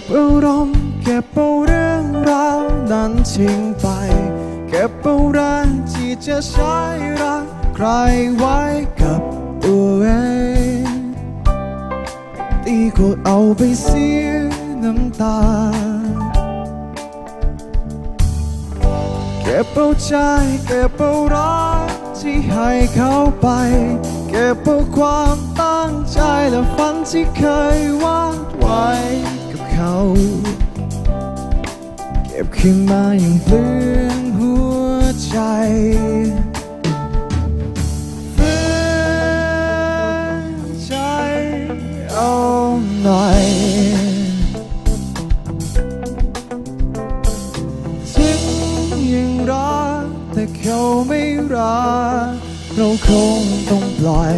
บอารมณ์เก็บเอาเรื่องราวนั้นทิ้งไป เก็บเอาแรงที่จะใช้รักใครไว้กับตัวเองดีกว่าเอาไปเสียน้ำตา เก็บเอาใจเก็บเอารักที่ให้เขาไป เก็บเอาความตั้งใจและฝันที่เคยวาดไว้ เก็บขึ้นมาอย่างเปลืองหัวใจฝืนใจเอาหน่อยถึงยังรักแต่เขาไม่รักเราคงต้องปล่อย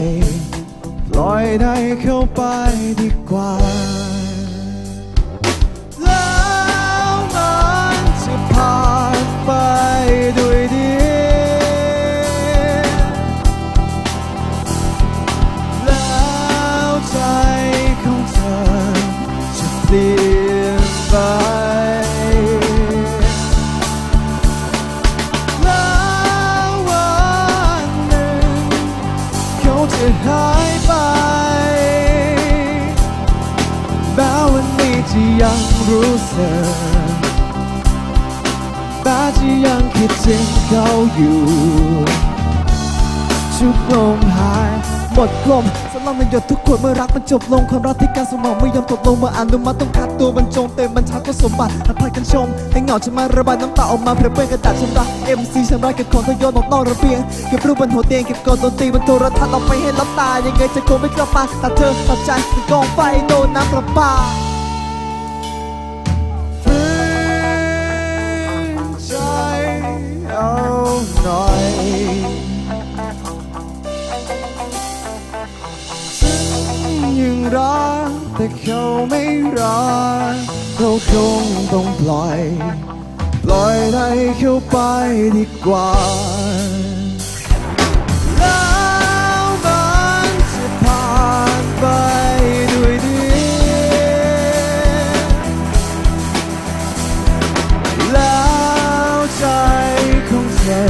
ปล่อยได้เข้าไปดีกว่า วันนี้จะยังรู้สึกแม้จะยังคิดถึงเขาอยู่ชุบลมหายหมดลมสลังในหยดทุกขวดเมื่อรักมันจบลงความรักที่การสมองไม่ยอมตกลงเมื่ออนุมัติต้องคัดตัวบรรจงเต็มบรรทัดก็สมบัติหัดพายกันชม ให้เหงาจะมาระบายน้ำตาออกมาเพื่อเปื้อนกระดาษชำระ MC ชำระเก็บของทโยนออกนอกระเบียงเก็บรูปบนหัวเตียงเก็บกดดนตรีบนโทรทัศน์เอาไปให้รับตายังไงจะคงไม่กลับมาแต่เธอตัดใจคือกองไฟโดนน้ำประปา รักแต่เขาไม่รักเราคงต้องปล่อย ปล่อยให้เขาไปดีกว่าแล้วมันจะผ่านไปด้วยดีแล้วใจของเธอ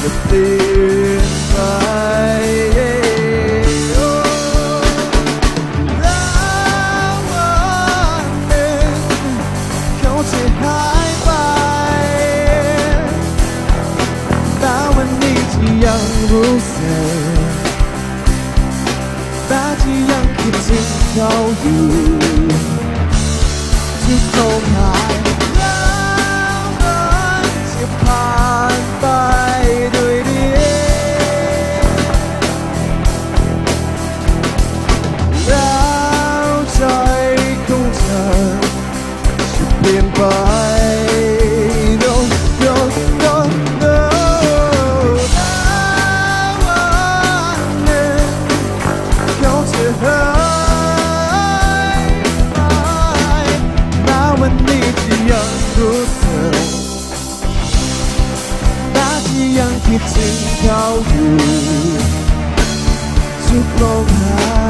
จะเปลี่ยนไป ยังรู้สึกแต่ที่ยั คิดถึงเขาอยู่ทุกลมหาย